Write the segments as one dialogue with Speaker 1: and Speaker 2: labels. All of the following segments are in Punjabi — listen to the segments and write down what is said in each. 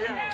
Speaker 1: Hello.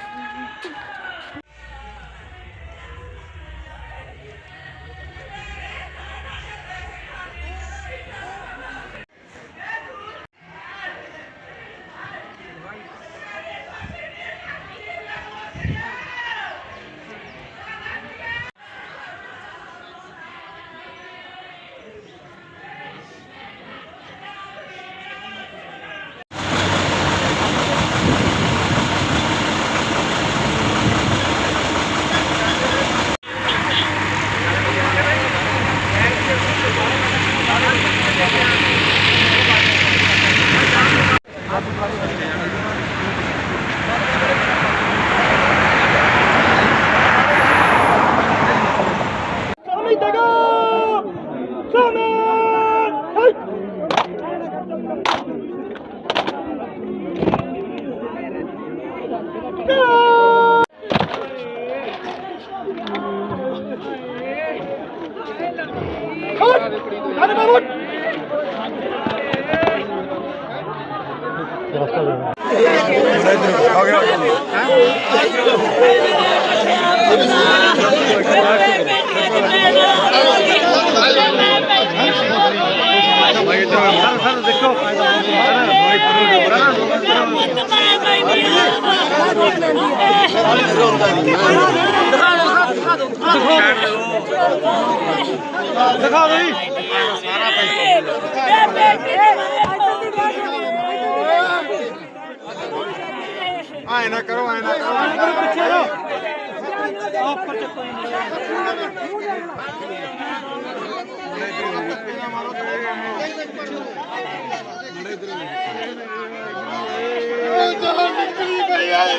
Speaker 1: দেখো ਆਏ ਨਾ ਕਰੋ ਆਏ ਨਾ ਕਰੋ। ਪਿੱਛੇ ਰਹੋ ਨਿਕਲੀ ਪਈ ਆਏ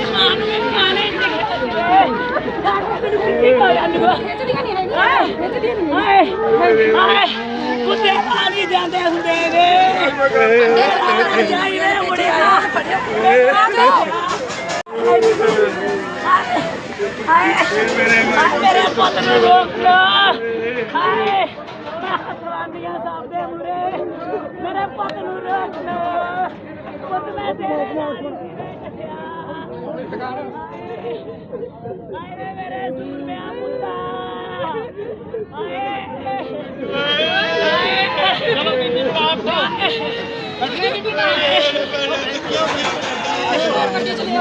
Speaker 2: ਕੁੱਤੇ ਪਾਣੀ ਜਾਂਦੇ ਹੁੰਦੇ ਵੇ ਜਾਈ ਵੇ ਮੁੜਿਆ ਹਾਏ ਹਾਏ ਮੇਰੇ ਪੁੱਤ ਨੂੰ ਰੋਕ ਲੋ ਹਾਏ ਮੈਂ ਹੱਥਵਾਨੀਆਂ ਸਾਹਿਬ ਦੇ ਮੂਰੇ ਮੇਰੇ ਪੁੱਤ ਨੂੰ ਰੋਕ ਲੋ ਪੁੱਤ ਮੈਂ ਤੇਰੇ ਨਾਲ ਨਹੀਂ ਵੇ ਮੇਰੇ ਸੂਰਮਿਆ ਪੁੱਤਾ ਹਾਏ ਚਲੋ ਬੀਬੀ ਨੂੰ ਆਪ
Speaker 3: ਹਾਏ ਲੰਗੀ ਤੇਰੀ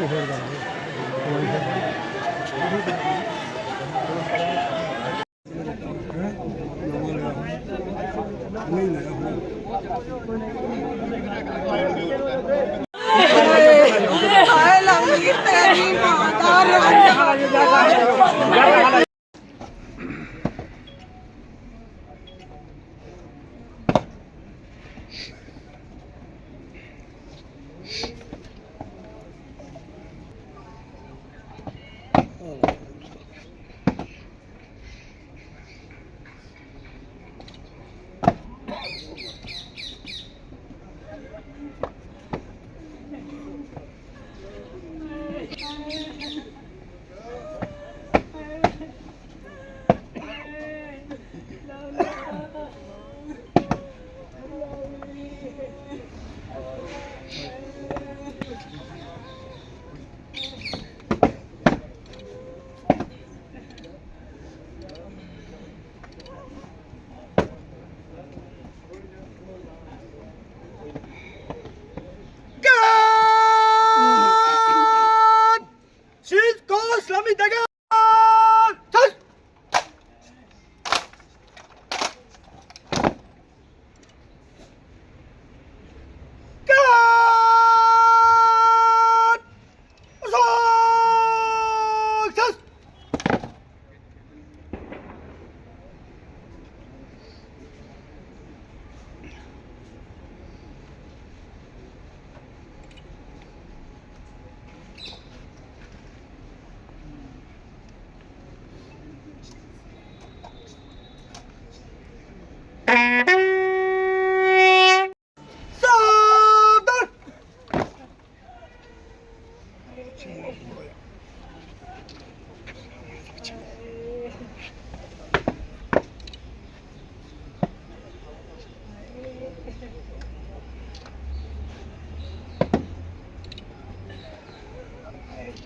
Speaker 3: ਮਾਂ ਦਾ ਰਾਜਾ
Speaker 1: ਭਾਈ ਪਰਿਵਾਰ ਦੇ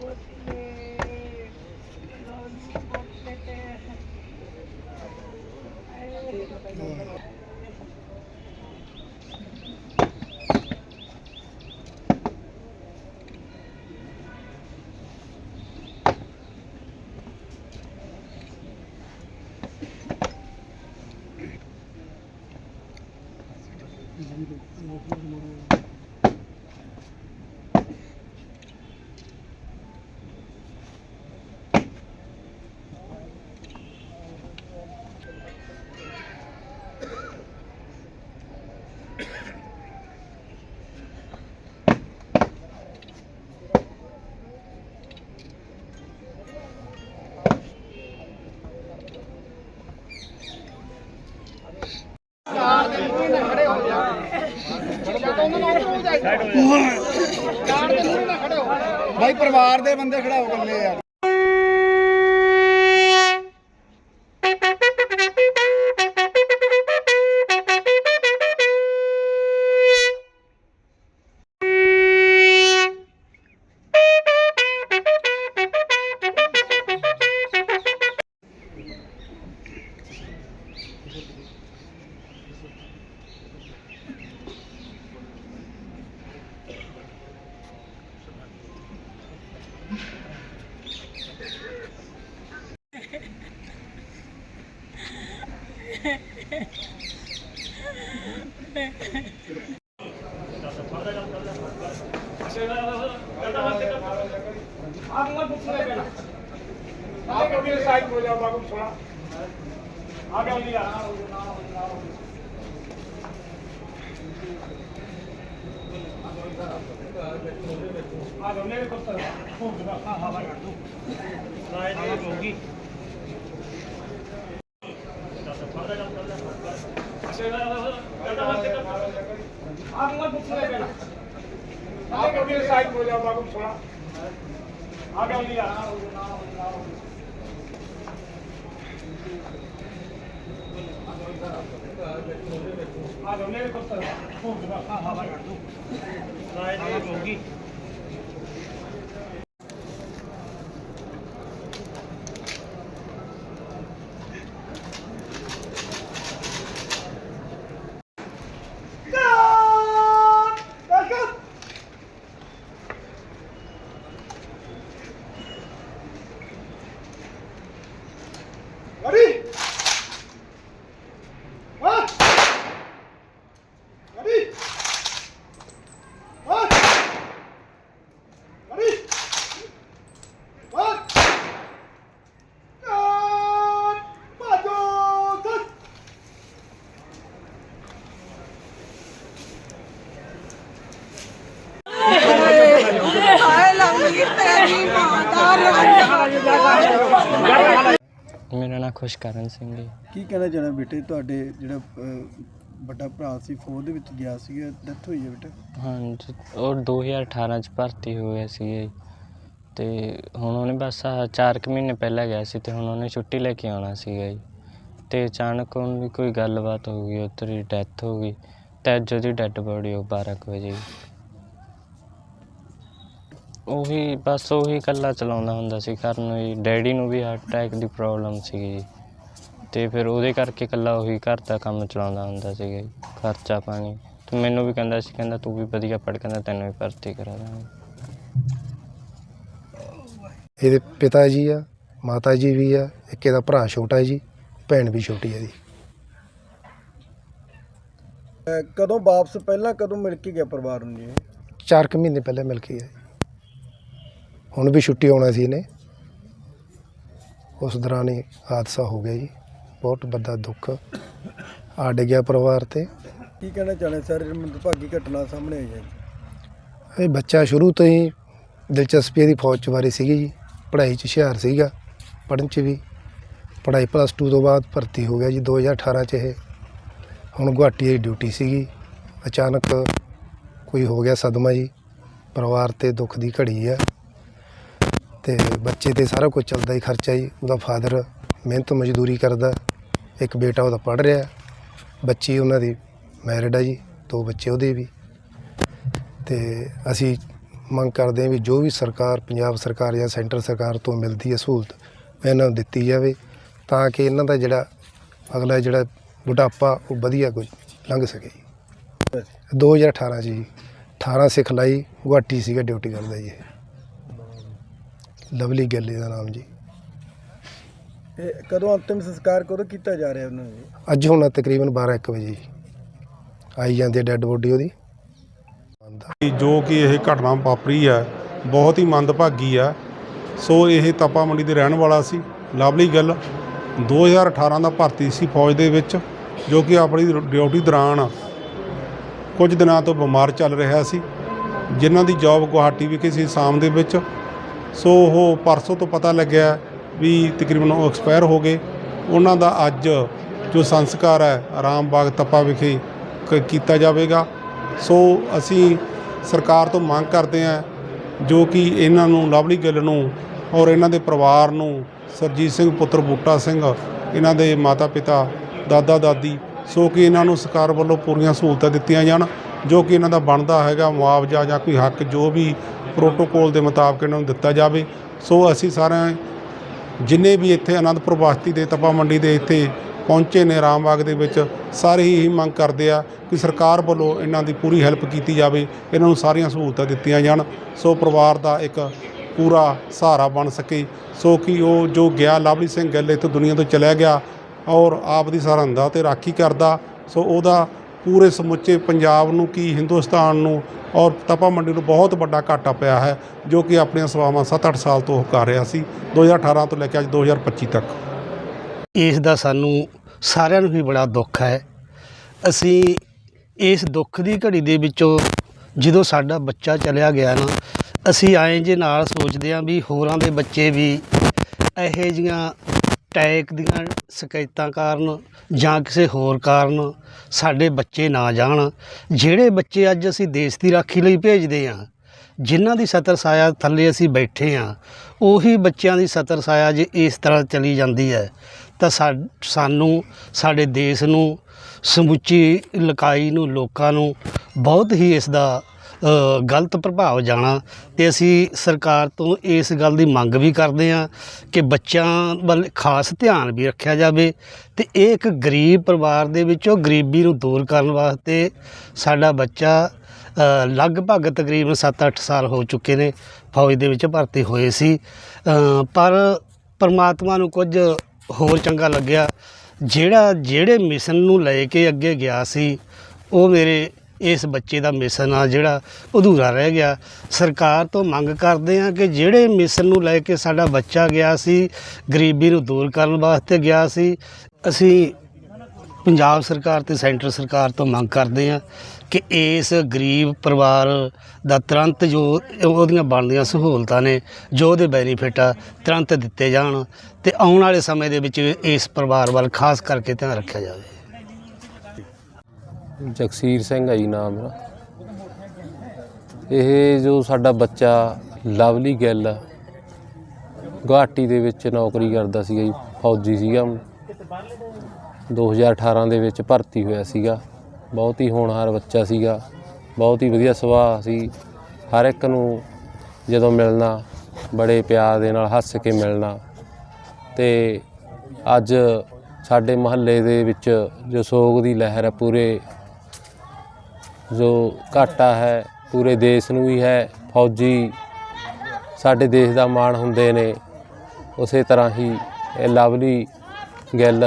Speaker 1: working ਬੰਦੇ ਖੜਾਓ ਗੱਲੇ ਯਾਰ। आप लोग साइड हो जाओ बाबू थोड़ा आ जाओ
Speaker 4: जी आ जाओ मेरे
Speaker 3: को फोन दो हां हां कर दो राय होगी आप मत पूछने पहले आप लोग साइड हो जाओ बाबू थोड़ा आ जाओ जी ਆ ਗਮਲੇ
Speaker 4: ਦੇ ਪੱਤਰ
Speaker 2: ਹੋ ਗਿਆ ਹਾਂ ਹਵਾ ਕੱਢ ਦੋ ਰਾਏ ਦੇ ਹੋਗੀ ਖੁਸ਼ਕਰਨ ਸਿੰਘ ਹੈ
Speaker 3: ਕੀ ਕਹਿਣਾ ਚਾਹਣਾ ਬੇਟੇ? ਤੁਹਾਡੇ ਜਿਹੜਾ ਅਹ, ਵੱਡਾ ਭਰਾ ਸੀ ਫੌਜ ਦੇ ਵਿੱਚ ਗਿਆ ਸੀਗਾ ਡੈਥ ਹੋਈ ਹੈ ਬੇਟਾ?
Speaker 2: ਹਾਂਜੀ ਉਹ 2018 ਚ ਭਰਤੀ ਹੋਇਆ ਸੀ ਜੀ ਤੇ ਹੁਣ ਉਹਨੇ ਬਸ ਆਹ ਚਾਰ ਕੁ ਮਹੀਨੇ ਪਹਿਲਾਂ ਗਿਆ ਸੀ ਤੇ ਹੁਣ ਉਹਨੇ ਛੁੱਟੀ ਲੈ ਕੇ ਆਉਣਾ ਸੀਗਾ ਜੀ। ਤੇ ਅਚਾਨਕ ਉਹਨੂੰ ਵੀ ਕੋਈ ਗੱਲਬਾਤ ਹੋ ਗਈ ਉੱਧਰ ਹੀ ਡੈਥ ਹੋ ਗਈ। ਤੇ ਅੱਜ ਉਹਦੀ ਡੈੱਡ ਬੋਡੀ ਉਹ 12 ਕੁ ਵਜੇ ਉਹੀ ਬਸ ਉਹੀ ਇਕੱਲਾ ਚਲਾਉਂਦਾ ਹੁੰਦਾ ਸੀ ਘਰ ਨੂੰ ਜੀ ਡੈਡੀ ਨੂੰ ਵੀ ਹਾਰਟ ਅਟੈਕ ਦੀ ਪ੍ਰੋਬਲਮ ਸੀਗੀ ਜੀ। ਤੇ ਫਿਰ ਉਹਦੇ ਕਰਕੇ ਇਕੱਲਾ ਉਹੀ ਘਰ ਦਾ ਕੰਮ ਚਲਾਉਂਦਾ ਹੁੰਦਾ ਸੀਗਾ ਜੀ। ਖਰਚਾ ਪਾਣੀ। ਤੇ ਮੈਨੂੰ ਵੀ ਕਹਿੰਦਾ ਸੀ ਕਹਿੰਦਾ ਤੂੰ ਵੀ ਵਧੀਆ ਪੜ੍ਹ ਕਹਿੰਦਾ ਤੈਨੂੰ ਵੀ ਭਰਤੀ ਕਰਾ ਦਾਂਗੇ।
Speaker 5: ਇਹਦੇ ਪਿਤਾ ਜੀ ਆ ਮਾਤਾ ਜੀ ਵੀ ਆ ਇੱਕ ਇਹਦਾ ਭਰਾ ਛੋਟਾ ਜੀ ਭੈਣ ਵੀ ਛੋਟੀ ਹੈ ਜੀ
Speaker 3: ਅਹ, ਕਦੋਂ ਵਾਪਸ ਪਹਿਲਾਂ ਕਦੋਂ ਮਿਲ ਕੇ ਗਿਆ ਪਰਿਵਾਰ ਨੂੰ ਜੀ? ਇਹ?
Speaker 5: ਚਾਰ ਕੁ ਮਹੀਨੇ ਪਹਿਲਾਂ ਮਿਲ ਕੇ ਗਿਆ ਜੀ। ਹੁਣ ਵੀ ਛੁੱਟੀ ਆਉਣਾ ਸੀ ਇਹਨੇ। ਉਸ ਦੌਰਾਨ ਹੀ ਹਾਦਸਾ ਹੋ ਗਿਆ ਜੀ। ਬਹੁਤ ਵੱਡਾ ਦੁੱਖ। ਆ ਡਿੱਗਿਆ ਪਰਿਵਾਰ ਤੇ।
Speaker 3: ਕੀ ਕਹਿਣਾ ਚਾਹਣਾ ਸਰ? ਮੰਦਭਾਗੀ ਘਟਨਾ ਸਾਹਮਣੇ ਆਈ ਹੈ
Speaker 5: ਇਹ ਬੱਚਾ ਸ਼ੁਰੂ ਤੋਂ ਹੀ ਦਿਲਚਸਪੀ ਇਹਦੀ ਫੌਜ ਚ ਬਾਰੇ ਸੀਗੀ ਜੀ। ਪੜ੍ਹਾਈ ਚ ਹੁਸ਼ਿਆਰ ਸੀਗਾ। ਪੜ੍ਹਨ ਚ ਵੀ। ਪੜ੍ਹਾਈ ਪਲੱਸ 2 ਤੋਂ ਬਾਅਦ ਭਰਤੀ ਹੋ ਗਿਆ ਜੀ 2018 ਚ ਇਹ। ਹੁਣ ਗੁਹਾਟੀ ਦੀ ਡਿਊਟੀ ਸੀਗੀ। ਅਚਾਨਕ ਕੋਈ ਹੋ ਗਿਆ ਸਦਮਾ ਜੀ। ਪਰਿਵਾਰ ਤੇ ਦੁੱਖ ਦੀ ਘੜੀ ਆ। ਤੇ ਬੱਚੇ ਤੇ ਸਾਰਾ ਕੁਝ ਚੱਲਦਾ ਹੀ ਖਰਚਾ ਜੀ ਉਹਦਾ ਫਾਦਰ ਮਿਹਨਤ ਮਜ਼ਦੂਰੀ ਕਰਦਾ ਇੱਕ ਬੇਟਾ ਉਹਦਾ ਪੜ੍ਹ ਰਿਹਾ ਬੱਚੀ ਉਹਨਾਂ ਦੀ ਮੈਰਿਡ ਆ ਜੀ ਦੋ ਬੱਚੇ ਉਹਦੇ ਵੀ। ਤੇ ਅਸੀਂ ਮੰਗ ਕਰਦੇ ਹਾਂ ਵੀ ਜੋ ਵੀ ਸਰਕਾਰ ਪੰਜਾਬ ਸਰਕਾਰ ਜਾਂ ਸੈਂਟਰ ਸਰਕਾਰ ਤੋਂ ਮਿਲਦੀ ਹੈ ਸਹੂਲਤ ਉਹ ਇਹਨਾਂ ਨੂੰ ਦਿੱਤੀ ਜਾਵੇ ਤਾਂ ਕਿ ਇਹਨਾਂ ਦਾ ਜਿਹੜਾ ਅਗਲਾ ਜਿਹੜਾ ਬੁਢਾਪਾ ਉਹ ਵਧੀਆ ਕੁਝ ਲੰਘ ਸਕੇ ਜੀ। 2018 ਚ ਜੀ 18 ਸਿਖਲਾਈ ਗੁਹਾਟੀ ਸੀਗਾ ਡਿਊਟੀ ਕਰਦਾ ਜੀ ਇਹ। ਲਵਲੀ ਗੱਲੇ ਦਾ ਨਾਮ ਜੀ।
Speaker 3: ਇਹ ਕਦੋਂ ਅੰਤਿਮ ਸੰਸਕਾਰ ਕਦੋਂ ਕੀਤਾ ਜਾ ਰਿਹਾ ਉਹਨਾਂ ਜੀ?
Speaker 5: ਅੱਜ ਹੁਣ ਤਕਰੀਬਨ 12 1 ਵਜੇ ਜੀ। ਆਈ ਜਾਂਦੀ ਡੈੱਡ ਬੋਡੀ ਉਹਦੀ।
Speaker 6: ਜੋ ਕਿ ਇਹ ਘਟਨਾ ਵਾਪਰੀ ਹੈ ਬਹੁਤ ਹੀ ਮੰਦਭਾਗੀ ਹੈ। ਸੋ ਇਹ ਤਪਾ ਮੰਡੀ ਦੇ ਰਹਿਣ ਵਾਲਾ ਸੀ ਲਵਲੀ ਗੱਲ। 2018 ਦਾ ਭਰਤੀ ਸੀ ਫੌਜ ਦੇ ਵਿੱਚ ਜੋ ਕਿ ਆਪਣੀ ਡਿਊਟੀ ਦੌਰਾਨ ਕੁਝ ਦਿਨਾਂ ਤੋਂ ਬਿਮਾਰ ਚੱਲ ਰਿਹਾ ਸੀ। ਜਿਨ੍ਹਾਂ ਦੀ ਜੌਬ ਗੁਹਾਟੀ ਵਿਖੇ ਸੀ ਸ਼ਾਮ ਦੇ ਵਿੱਚ ਸੋ ਉਹ ਪਰਸੋਂ ਤੋਂ ਪਤਾ ਲੱਗਿਆ ਵੀ ਤਕਰੀਬਨ ਉਹ ਐਕਸਪਾਇਰ ਹੋ ਗਏ। ਉਹਨਾਂ ਦਾ ਅੱਜ ਜੋ ਸੰਸਕਾਰ ਹੈ ਆਰਾਮ ਬਾਗ ਤਪਾ ਵਿਖੇ ਕ- ਕੀਤਾ ਜਾਵੇਗਾ। ਸੋ ਅਸੀਂ ਸਰਕਾਰ ਤੋਂ ਮੰਗ ਕਰਦੇ ਹਾਂ ਜੋ ਕਿ ਇਹਨਾਂ ਨੂੰ ਲਵਲੀ ਗਿੱਲ ਨੂੰ ਔਰ ਇਹਨਾਂ ਦੇ ਪਰਿਵਾਰ ਨੂੰ ਸਰਜੀਤ ਸਿੰਘ, ਪੁੱਤਰ ਬੂਟਾ ਸਿੰਘ, ਇਹਨਾਂ ਦੇ ਮਾਤਾ ਪਿਤਾ ਦਾਦਾ, ਦਾਦੀ, ਸੋ ਕਿ ਇਹਨਾਂ ਨੂੰ ਸਰਕਾਰ ਵੱਲੋਂ ਪੂਰੀਆਂ ਸਹੂਲਤਾਂ ਦਿੱਤੀਆਂ ਜਾਣ, ਜੋ ਕਿ ਇਹਨਾਂ ਦਾ ਬਣਦਾ ਹੈਗਾ ਮੁਆਵਜ਼ਾ ਜਾਂ ਕੋਈ ਹੱਕ ਜੋ ਵੀ ਪ੍ਰੋਟੋਕੋਲ ਦੇ ਮੁਤਾਬਕ ਇਹਨਾਂ ਨੂੰ ਦਿੱਤਾ ਜਾਵੇ। ਸੋ ਅਸੀਂ ਸਾਰੇ ਜਿੰਨੇ ਵੀ ਇੱਥੇ ਅਨੰਦਪੁਰ ਵਾਸਤੀ ਦੇ, ਤਪਾ ਮੰਡੀ ਦੇ ਇੱਥੇ ਪਹੁੰਚੇ ਨੇ ਰਾਮਬਾਗ ਦੇ ਵਿੱਚ, ਸਾਰੇ ਹੀ ਇਹੀ ਮੰਗ ਕਰਦੇ ਆ ਕਿ ਸਰਕਾਰ ਵੱਲੋਂ ਇਹਨਾਂ ਦੀ ਪੂਰੀ ਹੈਲਪ ਕੀਤੀ ਜਾਵੇ, ਇਹਨਾਂ ਨੂੰ ਸਾਰੀਆਂ ਸਹੂਲਤਾਂ ਦਿੱਤੀਆਂ ਜਾਣ, ਸੋ ਪਰਿਵਾਰ ਦਾ ਇੱਕ ਪੂਰਾ ਸਹਾਰਾ ਬਣ ਸਕੇ। ਸੋ ਕਿ ਉਹ ਜੋ ਗਿਆ, ਲਵਲੀ ਸਿੰਘ ਗਿੱਲ ਇੱਥੋਂ ਦੁਨੀਆ ਤੋਂ ਚਲਿਆ ਗਿਆ ਔਰ ਆਪ ਦੀ ਸਰਹੰਦਾ ਤੇ ਰਾਖੀ ਕਰਦਾ, ਸੋ ਉਹਦਾ ਪੂਰੇ ਸਮੁੱਚੇ ਪੰਜਾਬ ਨੂੰ ਕੀ ਹਿੰਦੁਸਤਾਨ ਨੂੰ ਔਰ ਤਪਾ ਮੰਡੀ ਨੂੰ ਬਹੁਤ ਵੱਡਾ ਘਾਟਾ ਪਿਆ ਹੈ, ਜੋ ਕਿ ਆਪਣੀਆਂ ਸੇਵਾਵਾਂ 7-8 ਸਾਲ ਤੋਂ ਕਰ ਰਿਹਾ ਸੀ 2018 ਤੋਂ ਲੈ ਕੇ ਅੱਜ 2025 ਤੱਕ।
Speaker 7: ਇਸ ਦਾ ਸਾਨੂੰ ਸਾਰਿਆਂ ਨੂੰ ਹੀ ਬੜਾ ਦੁੱਖ ਹੈ। ਅਸੀਂ ਇਸ ਦੁੱਖ ਦੀ ਘੜੀ ਦੇ ਵਿੱਚੋਂ ਜਦੋਂ ਸਾਡਾ ਬੱਚਾ ਚਲਿਆ ਗਿਆ ਨਾ, ਅਸੀਂ ਆਏ ਜੇ ਨਾਲ ਸੋਚਦੇ ਹਾਂ ਵੀ ਹੋਰਾਂ ਦੇ ਬੱਚੇ ਵੀ ਇਹੋ ਜੀਆਂ ਟੈਕ ਦੀਆਂ ਸ਼ਿਕਾਇਤਾਂ ਕਾਰਨ ਜਾਂ ਕਿਸੇ ਹੋਰ ਕਾਰਨ ਸਾਡੇ ਬੱਚੇ ਨਾ ਜਾਣ। ਜਿਹੜੇ ਬੱਚੇ ਅੱਜ ਅਸੀਂ ਦੇਸ਼ ਦੀ ਰਾਖੀ ਲਈ ਭੇਜਦੇ ਹਾਂ ਜਿਨ੍ਹਾਂ ਦੀ ਸਤਰ ਸਾਇਆ ਥੱਲੇ ਅਸੀਂ ਬੈਠੇ ਹਾਂ ਉਹੀ ਬੱਚਿਆਂ ਦੀ ਸਤਰ ਸਾਇਆ ਜੇ ਇਸ ਤਰ੍ਹਾਂ ਚਲੀ ਜਾਂਦੀ ਹੈ, ਤਾਂ ਸਾਨੂੰ, ਸਾਡੇ ਦੇਸ਼ ਨੂੰ, ਸਮੁੱਚੀ ਇਲਾਕਾਈ ਨੂੰ, ਲੋਕਾਂ ਨੂੰ ਬਹੁਤ ਹੀ ਇਸ ਦਾ ਗਲਤ ਪ੍ਰਭਾਵ ਜਾਣਾ ਤੇ ਅਸੀਂ ਸਰਕਾਰ ਤੋਂ ਇਸ ਗੱਲ ਦੀ ਮੰਗ ਵੀ ਕਰਦੇ ਹਾਂ ਕਿ ਬੱਚਿਆਂ ਵੱਲ ਖਾਸ ਧਿਆਨ ਵੀ ਰੱਖਿਆ ਜਾਵੇ ਤੇ ਇਹ ਇੱਕ ਗਰੀਬ ਪਰਿਵਾਰ ਦੇ ਵਿੱਚੋਂ ਗਰੀਬੀ ਨੂੰ ਦੂਰ ਕਰਨ ਵਾਸਤੇ ਸਾਡਾ ਬੱਚਾ ਲਗਭਗ ਤਕਰੀਬਨ 7-8 ਸਾਲ ਹੋ ਚੁੱਕੇ ਨੇ, ਫੌਜ ਦੇ ਵਿੱਚ ਭਰਤੀ ਹੋਏ ਸੀ। ਪਰ ਪਰਮਾਤਮਾ ਨੂੰ ਕੁਝ ਹੋਰ ਚੰਗਾ ਲੱਗਿਆ। ਜਿਹੜਾ, ਜਿਹੜੇ ਮਿਸ਼ਨ ਨੂੰ ਲੈ ਕੇ ਅੱਗੇ ਗਿਆ ਸੀ, ਉਹ ਮੇਰੇ ਇਸ ਬੱਚੇ ਦਾ ਮਿਸ਼ਨ ਆ ਜਿਹੜਾ ਅਧੂਰਾ ਰਹਿ ਗਿਆ। ਸਰਕਾਰ ਤੋਂ ਮੰਗ ਕਰਦੇ ਆ ਕਿ ਜਿਹੜੇ ਮਿਸ਼ਨ ਨੂੰ ਲੈ ਕੇ ਸਾਡਾ ਬੱਚਾ ਗਿਆ ਸੀ, ਗਰੀਬੀ ਨੂੰ ਦੂਰ ਕਰਨ ਵਾਸਤੇ ਗਿਆ ਸੀ, ਅਸੀਂ ਪੰਜਾਬ ਸਰਕਾਰ ਤੇ ਸੈਂਟਰ ਸਰਕਾਰ ਤੋਂ ਮੰਗ ਕਰਦੇ ਆ ਕਿ ਇਸ ਗਰੀਬ ਪਰਿਵਾਰ ਦਾ ਤੁਰੰਤ ਜੋ ਉਹਦੀਆਂ ਬਣਦੀਆਂ ਸਹੂਲਤਾਂ ਨੇ, ਜੋ ਉਹਦੇ ਬੈਨੀਫਿਟ ਆ, ਤੁਰੰਤ ਦਿੱਤੇ ਜਾਣ ਤੇ ਆਉਣ ਵਾਲੇ ਸਮੇਂ ਦੇ ਵਿੱਚ ਇਸ ਪਰਿਵਾਰ ਵੱਲ ਖਾਸ ਕਰਕੇ ਧਿਆਨ ਰੱਖਿਆ ਜਾਵੇ।
Speaker 8: ਜਗਸੀਰ ਸਿੰਘ ਹੈ ਜੀ ਨਾਮ ਮੇਰਾ ਇਹ ਜੋ ਸਾਡਾ ਬੱਚਾ ਲਵਲੀ ਗਿੱਲ ਗੁਹਾਟੀ ਦੇ ਵਿੱਚ ਨੌਕਰੀ ਕਰਦਾ ਸੀਗਾ ਜੀ, ਫੌਜੀ ਸੀਗਾ। 2018 ਦੇ ਵਿੱਚ ਭਰਤੀ ਹੋਇਆ ਸੀਗਾ। ਬਹੁਤ ਹੀ ਹੋਣਹਾਰ ਬੱਚਾ ਸੀਗਾ। ਬਹੁਤ ਹੀ ਵਧੀਆ ਸੁਭਾਅ ਸੀ। ਹਰ ਇੱਕ ਨੂੰ ਜਦੋਂ ਮਿਲਣਾ, ਬੜੇ ਪਿਆਰ ਦੇ ਨਾਲ ਹੱਸ ਕੇ ਮਿਲਣਾ। ਤੇ ਅੱਜ ਸਾਡੇ ਮਹੱਲੇ ਦੇ ਵਿੱਚ ਜੋ ਸੋਗ ਦੀ ਲਹਿਰ ਹੈ ਪੂਰੇ ਜੋ ਘਾਟਾ ਹੈ, ਪੂਰੇ ਦੇਸ਼ ਨੂੰ ਹੀ ਹੈ, ਫੌਜੀ ਸਾਡੇ ਦੇਸ਼ ਦਾ ਮਾਣ ਹੁੰਦੇ ਨੇ, ਉਸੇ ਤਰ੍ਹਾਂ ਹੀ ਇਹ ਲਵਲੀ ਗਿੱਲ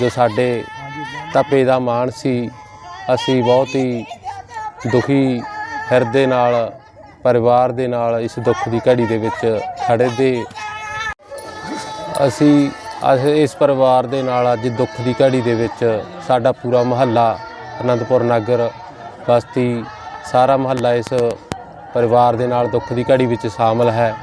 Speaker 8: ਜੋ ਸਾਡੇ ਤਪੇ ਦਾ ਮਾਣ ਸੀ, ਅਸੀਂ ਬਹੁਤ ਹੀ ਦੁਖੀ ਹਿਰਦੇ ਨਾਲ, ਪਰਿਵਾਰ ਦੇ ਨਾਲ ਇਸ ਦੁੱਖ ਦੀ ਘੜੀ ਦੇ ਵਿੱਚ ਖੜੇ ਦੇ। ਅਸੀਂ ਅੱਜ ਇਸ ਪਰਿਵਾਰ ਦੇ ਨਾਲ ਅੱਜ ਦੁੱਖ ਦੀ ਘੜੀ ਦੇ ਵਿੱਚ ਸਾਡਾ ਪੂਰਾ ਮਹੱਲਾ ਅਨੰਦਪੁਰ ਨਗਰ ਬਸਤੀ ਸਾਰਾ ਮਹੱਲਾ ਇਸ ਪਰਿਵਾਰ ਦੇ ਨਾਲ ਦੁੱਖ ਦੀ ਘੜੀ ਵਿੱਚ ਸ਼ਾਮਲ ਹੈ।